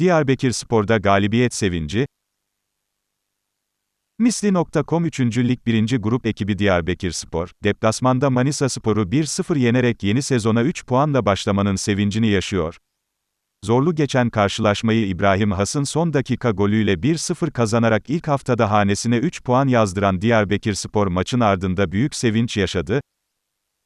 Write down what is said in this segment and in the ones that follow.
Diyarbakır Spor'da galibiyet sevinci. Misli.com 3. Lig 1. Grup ekibi Diyarbakır Spor, deplasmanda Manisa Spor'u 1-0 yenerek yeni sezona 3 puanla başlamanın sevincini yaşıyor. Zorlu geçen karşılaşmayı İbrahim Has'ın son dakika golüyle 1-0 kazanarak ilk haftada hanesine 3 puan yazdıran Diyarbakır Spor maçın ardında büyük sevinç yaşadı.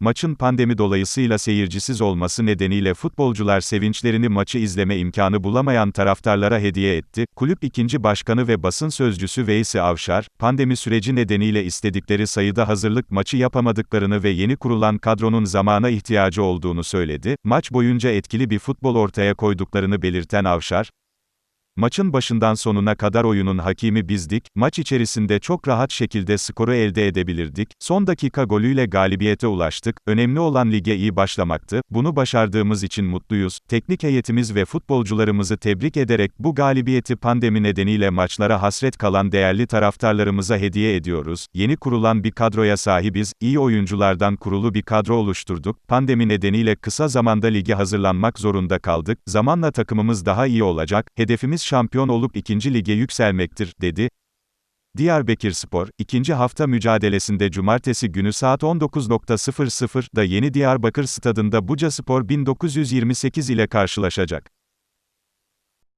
Maçın pandemi dolayısıyla seyircisiz olması nedeniyle futbolcular sevinçlerini maçı izleme imkanı bulamayan taraftarlara hediye etti. Kulüp ikinci başkanı ve basın sözcüsü Veysi Avşar, pandemi süreci nedeniyle istedikleri sayıda hazırlık maçı yapamadıklarını ve yeni kurulan kadronun zamana ihtiyacı olduğunu söyledi. Maç boyunca etkili bir futbol ortaya koyduklarını belirten Avşar, Maçın başından sonuna kadar oyunun hakimi bizdik, maç içerisinde çok rahat şekilde skoru elde edebilirdik, son dakika golüyle galibiyete ulaştık, önemli olan lige iyi başlamaktı, bunu başardığımız için mutluyuz, teknik heyetimiz ve futbolcularımızı tebrik ederek bu galibiyeti pandemi nedeniyle maçlara hasret kalan değerli taraftarlarımıza hediye ediyoruz, yeni kurulan bir kadroya sahibiz, iyi oyunculardan kurulu bir kadro oluşturduk, pandemi nedeniyle kısa zamanda lige hazırlanmak zorunda kaldık, zamanla takımımız daha iyi olacak, hedefimiz şampiyon olup ikinci lige yükselmektir, dedi. Diyarbakırspor, ikinci hafta mücadelesinde cumartesi günü saat 19.00'da Yeni Diyarbakır Stadında Bucaspor 1928 ile karşılaşacak.